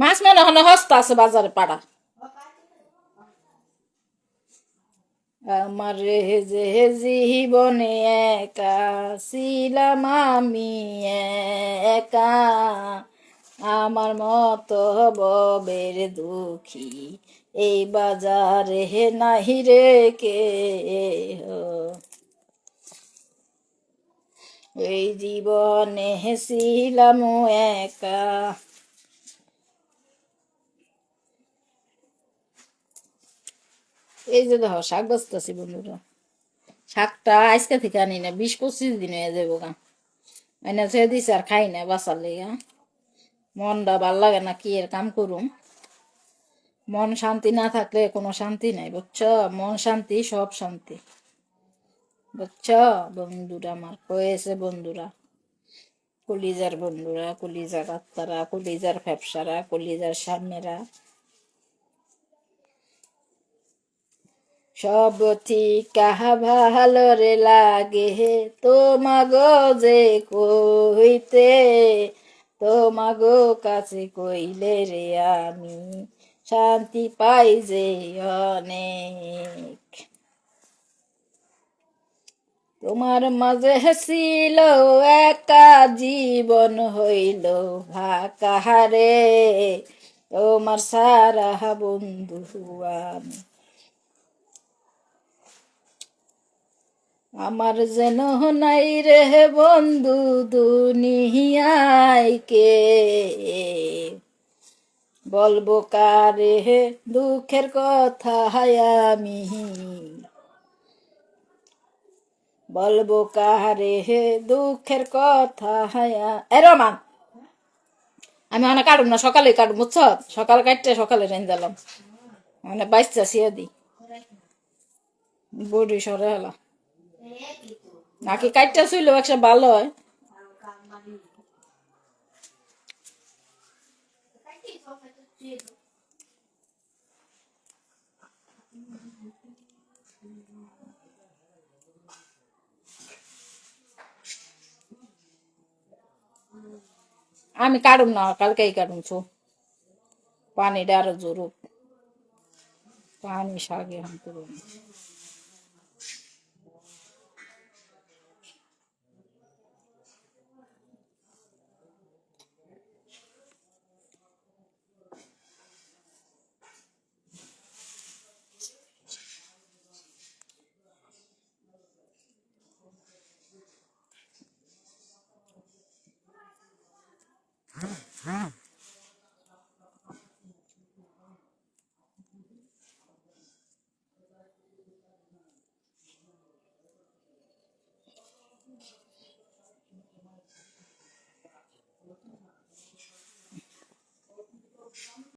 মাছ মনে হয় হস্তা আছে বাজারে পাড়া। আমার যে জীবনে একা ছিলাম আমি একা। আমার মতো ববের দুঃখী এই বাজারে নাহি রে কে এই জীবনে ছিলাম একা। এই যে দেখো, শাক বাঁচতেছি বন্ধুরা। শাকটা আজকে থেকে আনি না, বিশ পঁচিশ দিন হয়ে যাব গা। এনে ছেড়ে দিছে আর খাই না বাঁচার লেগা। মনটা ভালো লাগে না কি এর কাম করুম। মন শান্তি না থাকলে কোনো শান্তি নাই, বুঝছ? মন শান্তি, সব শান্তি। বুঝছ? বন্ধুরা আমার কয়েছে বন্ধুরা। কলিজার বন্ধুরা, কলিজার আত্মারা, কলিজার ফ্যাপসারা কলিজার সামনেরা সব কাহা ভালো রে লাগে? তোমাগো যে কইতে, তোমাগো কাছে কইলে রে আমি শান্তি পাই যে অনেক। তোমার মাঝে ছিল একা, জীবন হইল ভাকাহারে। তোমার সারা বন্ধু আমি আমার যেন নাই রে বন্ধু দুনিয়ায় কে? বলব কারে দুঃখের কথা আমি? বলব কারে দুঃখের কথা হায়া এ রমান আমি অনেক কাটুম না সকালে কাটুম, বুঝছ? সকাল কাটতে সকালে রেন দিলাম। মানে বাইশটা সিয়ে দিই বডি সরে হলা নাকি কাটটা ছিল একটা ভালো হয়? আমি কাটুম না, কালকেই কাটুম ছু পানিটা আরও জরুর পানি শাকে হাম করুন Huh?